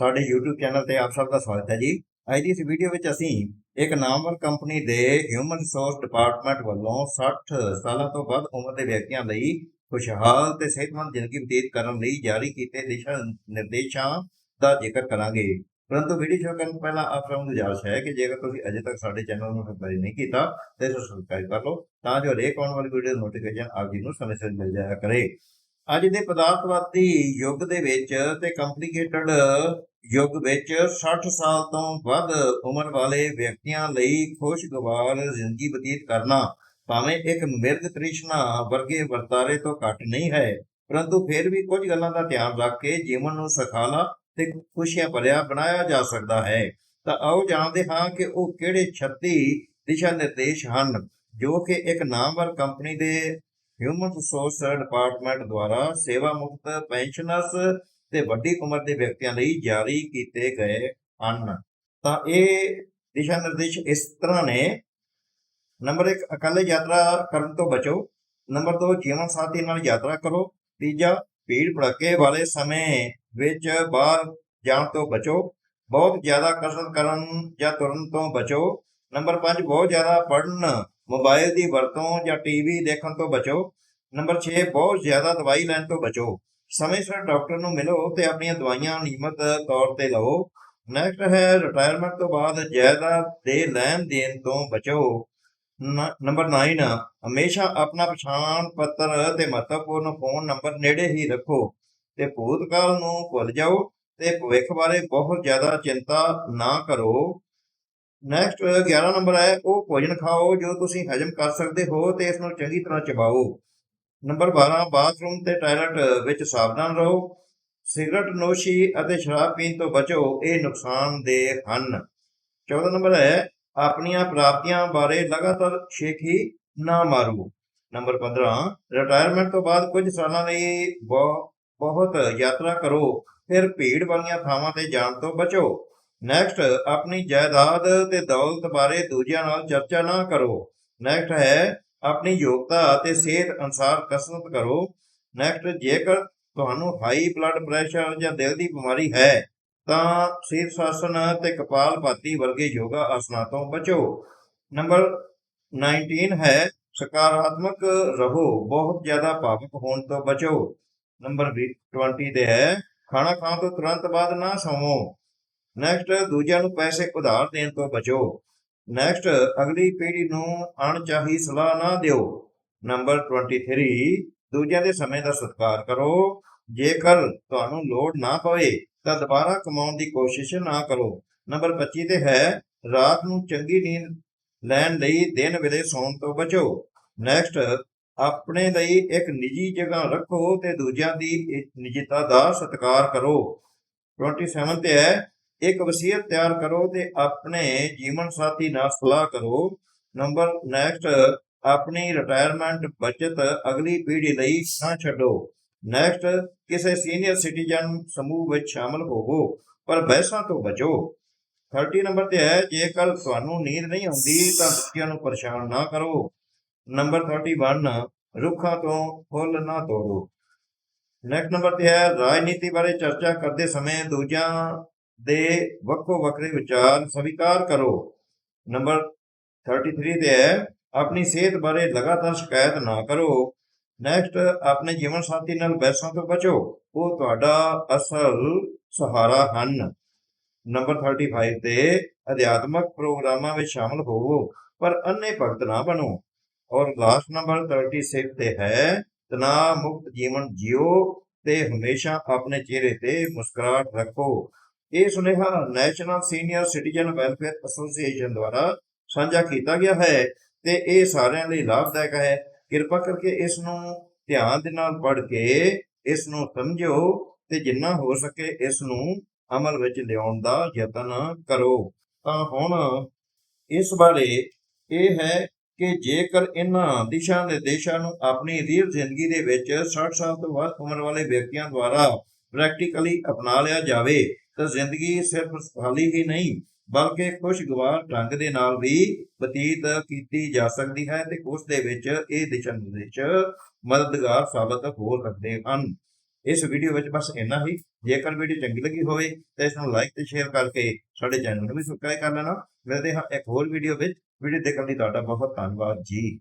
ਸਾਡੇ YouTube channel ਤੇ ਆਪ ਸਭ ਦਾ ਸਵਾਗਤ ਹੈ ਜੀ। ਅੱਜ ਦੀ ਇਸ ਵੀਡੀਓ ਵਿੱਚ ਅਸੀਂ ਇੱਕ ਨਾਮਵਰ ਕੰਪਨੀ ਦੇ ਹਿਊਮਨ ਰਿਸੋਰਸ ਡਿਪਾਰਟਮੈਂਟ ਵੱਲੋਂ 60 ਸਾਲਾਂ ਤੋਂ ਵੱਧ ਉਮਰ ਦੇ ਵਿਅਕਤੀਆਂ ਲਈ ਖੁਸ਼ਹਾਲ ਤੇ ਸਿਹਤਮੰਦ ਜ਼ਿੰਦਗੀ ਬਤੀਤ ਕਰਨ ਲਈ ਜਾਰੀ ਕੀਤੇ ਦਿਸ਼ਾ ਨਿਰਦੇਸ਼ਾਂ ਦਾ ਜ਼ਿਕਰ ਕਰਾਂਗੇ। ਪਰੰਤੂ ਵੀਡੀਓ ਸ਼ੁਰੂ ਕਰਨ ਤੋਂ ਪਹਿਲਾਂ ਆਪ ਸਭ ਨੂੰ ਗੁਜ਼ਾਰਿਸ਼ ਹੈ ਕਿ ਜੇਕਰ ਤੁਸੀਂ ਅਜੇ ਤੱਕ ਸਾਡੇ ਚੈਨਲ ਨੂੰ ਸਬਸਕ੍ਰਾਈਬ ਨਹੀਂ ਕੀਤਾ, ਤਾਂ ਇਸ ਨੂੰ ਸਬਸਕ੍ਰਾਈਬ ਕਰ ਲਓ, ਤਾਂ ਜੋ ਹਰੇਕ ਆਉਣ ਵਾਲੀ ਵੀਡੀਓ ਨੋਟੀਫਿਕੇਸ਼ਨ ਆਪ ਜੀ ਨੂੰ ਸਮੇਂ ਸਿਰ ਮਿਲ ਜਾਇਆ ਕਰੇ। ਅੱਜ ਦੇ ਪਦਾਰਥਵਾਦੀ ਯੁੱਗ ਦੇ ਵਿੱਚ ਤੇ ਕੰਪਲਿਕੇਟਡ ਯੁੱਗ ਵਿੱਚ 60 ਸਾਲ ਤੋਂ ਵੱਧ ਉਮਰ ਵਾਲੇ ਵਿਅਕਤੀਆਂ ਲਈ ਖੁਸ਼ਗਵਾਰ ਜ਼ਿੰਦਗੀ ਬਤੀਤ ਕਰਨਾ ਭਾਵੇਂ ਇੱਕ ਮਿਰਗ ਤ੍ਰਿਸ਼ਨਾ ਵਰਗੇ ਵਰਤਾਰੇ ਤੋਂ ਘੱਟ ਨਹੀਂ ਹੈ, ਪਰੰਤੂ ਫਿਰ ਵੀ ਕੁਝ ਗੱਲਾਂ ਦਾ ਧਿਆਨ ਰੱਖ ਕੇ ਜੀਵਨ ਨੂੰ ਸਖਾਲਾ ਤੇ ਖੁਸ਼ੀਆਂ ਭਰਿਆ ਬਣਾਇਆ ਜਾ ਸਕਦਾ ਹੈ। ਤਾਂ ਆਓ ਜਾਣਦੇ ਹਾਂ ਕਿ ਉਹ ਕਿਹੜੇ 36 ਦਿਸ਼ਾ ਨਿਰਦੇਸ਼ ਹਨ, ਜੋ ਕਿ ਇੱਕ ਨਾਮਵਰ ਕੰਪਨੀ ਦੇ ਹਿਊਮਨ ਰਿਸੋਰਸ ਡਿਪਾਰਟਮੈਂਟ ਦੁਆਰਾ ਸੇਵਾ ਮੁਕਤ ਪੈਨਸ਼ਨਰਸ ਤੇ ਵੱਡੀ ਉਮਰ ਦੇ ਵਿਅਕਤੀਆਂ ਲਈ ਜਾਰੀ ਕੀਤੇ ਗਏ ਹਨ। ਤਾਂ ਇਹ ਦਿਸ਼ਾ ਨਿਰਦੇਸ਼ ਇਸ ਤਰ੍ਹਾਂ ਨੇ। ਨੰਬਰ 1 ਇਕੱਲੇ ਯਾਤਰਾ ਕਰਨ ਤੋਂ ਬਚੋ। ਨੰਬਰ 2 ਜੀਵਨ ਸਾਥੀ ਨਾਲ ਯਾਤਰਾ ਕਰੋ। ਤੀਜਾ, ਭੀੜ ਭੜੱਕੇ ਵਾਲੇ ਸਮੇਂ ਵਿੱਚ ਬਾਹਰ ਜਾਣ ਤੋਂ ਬਚੋ। ਬਹੁਤ ਜ਼ਿਆਦਾ ਕਸਰਤ ਕਰਨ ਜਾਂ ਤੁਰਨ ਤੋਂ ਬਚੋ। ਨੰਬਰ 5 ਬਹੁਤ ਜ਼ਿਆਦਾ ਪੜ੍ਹਨ, ਮੋਬਾਈਲ ਦੀ ਵਰਤੋਂ ਜਾਂ ਟੀਵੀ ਦੇਖਣ ਤੋਂ ਬਚੋ। ਨੰਬਰ 6 ਬਹੁਤ ਜ਼ਿਆਦਾ ਦਵਾਈ ਲੈਣ ਤੋਂ ਬਚੋ। ਸਮੇਂ ਸਿਰ ਡਾਕਟਰ ਨੂੰ ਮਿਲੋ ਤੇ ਆਪਣੀਆਂ ਦਵਾਈਆਂ ਨਿਯਮਤ ਤੌਰ ਤੇ ਲਓ ਨੈਕਸਟ ਹੈ ਰਿਟਾਇਰਮੈਂਟ ਤੋਂ ਬਾਅਦ ਜਾਇਦਾਦ ਦੇ ਲੈਣ ਦੇਣ ਤੋਂ ਬਚੋ। ਨੰਬਰ 9 ਹਮੇਸ਼ਾ ਆਪਣਾ ਪਛਾਣ ਪੱਤਰ ਤੇ ਮਹੱਤਵਪੂਰਨ ਫੋਨ ਨੰਬਰ ਨੇੜੇ ਹੀ ਰੱਖੋ ਤੇ ਭੂਤਕਾਲ ਨੂੰ ਭੁੱਲ ਜਾਓ ਤੇ ਭਵਿੱਖ ਬਾਰੇ ਬਹੁਤ ਜ਼ਿਆਦਾ ਚਿੰਤਾ ਨਾ ਕਰੋ। ਨੈਕਸਟ 11 ਨੰਬਰ ਹੈ ਉਹ ਭੋਜਨ ਖਾਓ ਜੋ ਤੁਸੀਂ ਹਜਮ ਕਰ ਸਕਦੇ ਹੋ ਤੇ ਇਸ ਨੂੰ ਚੰਗੀ ਤਰ੍ਹਾਂ ਚਬਾਓ। ਨੰਬਰ 12 ਬਾਥਰੂਮ ਤੇ ਟਾਇਲਟ ਵਿੱਚ ਸਾਵਧਾਨ ਰਹੋ। ਸਿਗਰਟ ਨੋਸ਼ੀ ਅਤੇ ਸ਼ਰਾਬ ਪੀਣ ਤੋਂ ਬਚੋ, ਇਹ ਨੁਕਸਾਨਦੇਹ ਹਨ। 14 ਨੰਬਰ ਹੈ ਆਪਣੀਆਂ ਪ੍ਰਾਪਤੀਆਂ ਬਾਰੇ ਲਗਾਤਾਰ ਸ਼ੇਖੀ ਨਾ ਮਾਰੋ। ਨੰਬਰ 15 ਰਿਟਾਇਰਮੈਂਟ ਤੋਂ ਬਾਅਦ ਕੁਝ ਸਾਲਾਂ ਲਈ ਬਹੁ- ਬਹੁਤ ਯਾਤਰਾ ਕਰੋ, ਫਿਰ ਭੀੜ ਵਾਲੀਆਂ ਥਾਵਾਂ ਤੇ ਜਾਣ ਤੋਂ ਬਚੋ। ਨੈਕਸਟ ਆਪਣੀ ਜਾਇਦਾਦ ਤੇ ਦੌਲਤ ਬਾਰੇ ਦੂਜਿਆਂ ਨਾਲ ਚਰਚਾ ਨਾ ਕਰੋ। ਨੈਕਸਟ ਹੈ, ਆਪਣੀ ਯੋਗਤਾ ਅਤੇ ਸਿਹਤ ਅਨੁਸਾਰ ਕਸਰਤ ਕਰੋ। ਨੈਕਸਟ ਜੇਕਰ ਤੁਹਾਨੂੰ ਹਾਈ ਬਲੱਡ ਪ੍ਰੈਸ਼ਰ ਜਾਂ ਦਿਲ ਦੀ ਬਿਮਾਰੀ ਹੈ, ਤਾਂ ਸ਼ੀਰਸ਼ ਆਸਨ ਤੇ ਕਪਾਲਭਾਤੀ ਵਰਗੇ ਯੋਗਾ ਆਸਨਾਂ ਤੋਂ ਬਚੋ। ਨੰਬਰ 19 ਹੈ, ਸਕਾਰਾਤਮਕ ਰਹੋ, ਬਹੁਤ ਜ਼ਿਆਦਾ ਭਾਵੁਕ ਹੋਣ ਤੋਂ ਬਚੋ। ਨੰਬਰ 20 ਤੇ ਹੈ, ਖਾਣਾ ਖਾਣ ਤੋਂ ਤੁਰੰਤ ਬਾਅਦ ਨਾ ਸੌਵੋ। ਨੈਕਸਟ ਦੂਜਿਆਂ ਨੂੰ ਪੈਸੇ ਉਧਾਰ ਦੇਣ ਤੋਂ ਬਚੋ। ਨੈਕਸਟ ਅਗਲੀ ਪੀੜ੍ਹੀ ਨੂੰ ਅਣਚਾਹੀ ਸਲਾਹ ਨਾ ਦਿਓ। ਨੰਬਰ 23 ਦੂਜਿਆਂ ਦੇ ਸਮੇਂ ਦਾ ਸਤਿਕਾਰ ਕਰੋ। ਜੇਕਰ ਤੁਹਾਨੂੰ ਲੋੜ ਨਾ ਪਵੇ, ਤਾਂ ਦੁਬਾਰਾ ਕਮਾਉਣ ਦੀ ਕੋਸ਼ਿਸ਼ ਨਾ ਕਰੋ। ਨੰਬਰ 25 ਤੇ ਹੈ, ਰਾਤ ਨੂੰ ਚੰਗੀ ਨੀਂਦ ਲੈਣ ਲਈ ਦਿਨ ਵੇਲੇ ਸੌਣ ਤੋਂ ਬਚੋ। ਨੈਕਸਟ ਆਪਣੇ ਲਈ ਇੱਕ ਨਿੱਜੀ ਜਗ੍ਹਾ ਰੱਖੋ ਤੇ ਦੂਜਿਆਂ ਦੀ ਇ- ਨਿੱਜਤਾ ਦਾ ਸਤਿਕਾਰ ਕਰੋ। 27 ਤੇ ਹੈ ਇੱਕ ਵਸੀਅਤ ਤਿਆਰ ਕਰੋ ਤੇ ਆਪਣੇ ਜੀਵਨ ਸਾਥੀ ਨਾਲ ਸਲਾਹ ਕਰੋ। ਨੰਬਰ ਨੈਕਸਟ, ਆਪਣੀ ਰਿਟਾਇਰਮੈਂਟ ਬਚਤ ਅਗਲੀ ਪੀੜ੍ਹੀ ਲਈ ਨਾ ਛੱਡੋ। ਨੈਕਸਟ, ਕਿਸੇ ਸੀਨੀਅਰ ਸਿਟੀਜ਼ਨ ਸਮੂਹ ਵਿੱਚ ਸ਼ਾਮਲ ਹੋਵੋ, ਪਰ ਬਹਿਸਾਂ ਤੋਂ ਬਚੋ। 30 ਨੰਬਰ ਤੇ ਹੈ, ਜੇਕਰ ਤੁਹਾਨੂੰ ਨੀਂਦ ਨਹੀਂ ਆਉਂਦੀ ਤਾਂ ਦੂਜਿਆਂ ਨੂੰ ਪਰੇਸ਼ਾਨ ਨਾ ਕਰੋ। ਨੰਬਰ 31 ਰੁੱਖਾਂ ਤੋਂ ਫੁੱਲ ਨਾ ਤੋੜੋ। ਨੈਕਸਟ ਨੰਬਰ ਤੇ ਹੈ, ਰਾਜਨੀਤੀ ਬਾਰੇ ਚਰਚਾ ਕਰਦੇ ਸਮੇਂ ਦੂਜਿਆਂ ਦੇ ਵੱਖੋ ਵੱਖਰੇ ਵਿਚਾਰ ਸਵੀਕਾਰ ਕਰੋ। ਨੰਬਰ 33 ਤੇ ਹੈ, ਆਪਣੀ ਸਿਹਤ ਬਾਰੇ ਲਗਾਤਾਰ ਸ਼ਿਕਾਇਤ ਨਾ ਕਰੋ। ਨੈਕਸਟ ਆਪਣੇ ਜੀਵਨ ਸਾਥੀ ਨਾਲ ਬਹਿਸਾਂ ਤੋਂ ਬਚੋ। ਉਹ ਤੁਹਾਡਾ ਅਸਲ ਸਹਾਰਾ ਹਨ। ਨੰਬਰ 35 ਤੇ, ਅਧਿਆਤਮਕ ਪ੍ਰੋਗਰਾਮਾਂ ਵਿੱਚ ਸ਼ਾਮਲ ਹੋਵੋ, ਪਰ ਅੰਨੇ ਭਗਤ ਨਾ ਬਣੋ। ਔਰ ਲਾਸਟ ਨੰਬਰ 36 ਤੇ ਹੈ, ਤਣਾਅ ਮੁਕਤ ਜੀਵਨ ਜਿਓ ਤੇ ਹਮੇਸ਼ਾ ਆਪਣੇ ਚਿਹਰੇ ਤੇ ਮੁਸਕਰਾਹਟ ਰੱਖੋ। ਇਹ ਸੁਨੇਹਾ national senior citizen welfare association ਦੁਆਰਾ ਸਾਂਝਾ ਕੀਤਾ ਗਿਆ ਹੈ ਤੇ ਇਹ ਸਾਰਿਆਂ ਲਈ ਲਾਭਦਾਇਕ ਹੈ। ਕਿਰਪਾ ਕਰਕੇ ਇਸ ਨੂੰ ਧਿਆਨ ਦੇ ਨਾਲ ਪੜ੍ਹ ਕੇ ਇਸ ਨੂੰ ਸਮਝੋ ਤੇ ਜਿੰਨਾ ਹੋ ਸਕੇ ਇਸ ਨੂੰ ਅਮਲ ਵਿੱਚ ਲਿਆਉਣ ਦਾ ਯਤਨ ਕਰੋ। ਤਾਂ ਹੁਣ ਇਸ ਬਾਰੇ ਇਹ ਹੈ ਕਿ ਜੇਕਰ ਇਹਨਾਂ ਦਿਸ਼ਾ ਨਿਰਦੇਸ਼ਾਂ ਨੂੰ ਆਪਣੀ ਰੀਅਲ ਜ਼ਿੰਦਗੀ ਦੇ ਵਿੱਚ 60 ਸਾਲ ਤੋਂ ਵੱਧ ਉਮਰ ਵਾਲੇ ਵਿਅਕਤੀਆਂ ਦੁਆਰਾ ਪ੍ਰੈਕਟੀਕਲੀ ਅਪਣਾ ਲਿਆ ਜਾਵੇ ਤਾਂ ਜ਼ਿੰਦਗੀ ਸਿਰਫ ਸੁਖਾਲੀ ਹੀ ਨਹੀਂ, ਬਲਕਿ ਖੁਸ਼ਗਵਾਰ ਢੰਗ ਦੇ ਨਾਲ ਵੀ ਬਤੀਤ ਕੀਤੀ ਜਾ ਸਕਦੀ ਹੈ ਤੇ ਉਸ ਦੇ ਵਿੱਚ ਇਹ ਦਿਸ਼ਾ ਨਿਰਦੇਸ਼ ਮਦਦਗਾਰ ਸਾਬਤ ਹੋ ਸਕਦੇ ਹਨ। ਇਸ ਵੀਡੀਓ ਵਿੱਚ ਬਸ ਇੰਨਾ ਹੀ। ਜੇਕਰ ਵੀਡੀਓ ਚੰਗੀ ਲੱਗੀ ਹੋਵੇ ਤਾਂ ਇਸ ਨੂੰ ਲਾਈਕ ਤੇ ਸ਼ੇਅਰ ਕਰਕੇ ਸਾਡੇ ਚੈਨਲ ਨੂੰ ਵੀ ਸਬਸਕ੍ਰਾਈਬ ਕਰ ਲੈਣਾ। ਮਿਲਦੇ ਹਾਂ ਇੱਕ ਹੋਰ ਵੀਡੀਓ ਵਿੱਚ। ਵੀਡੀਓ ਦੇਖਣ ਲਈ ਤੁਹਾਡਾ ਬਹੁਤ ਧੰਨਵਾਦ ਜੀ।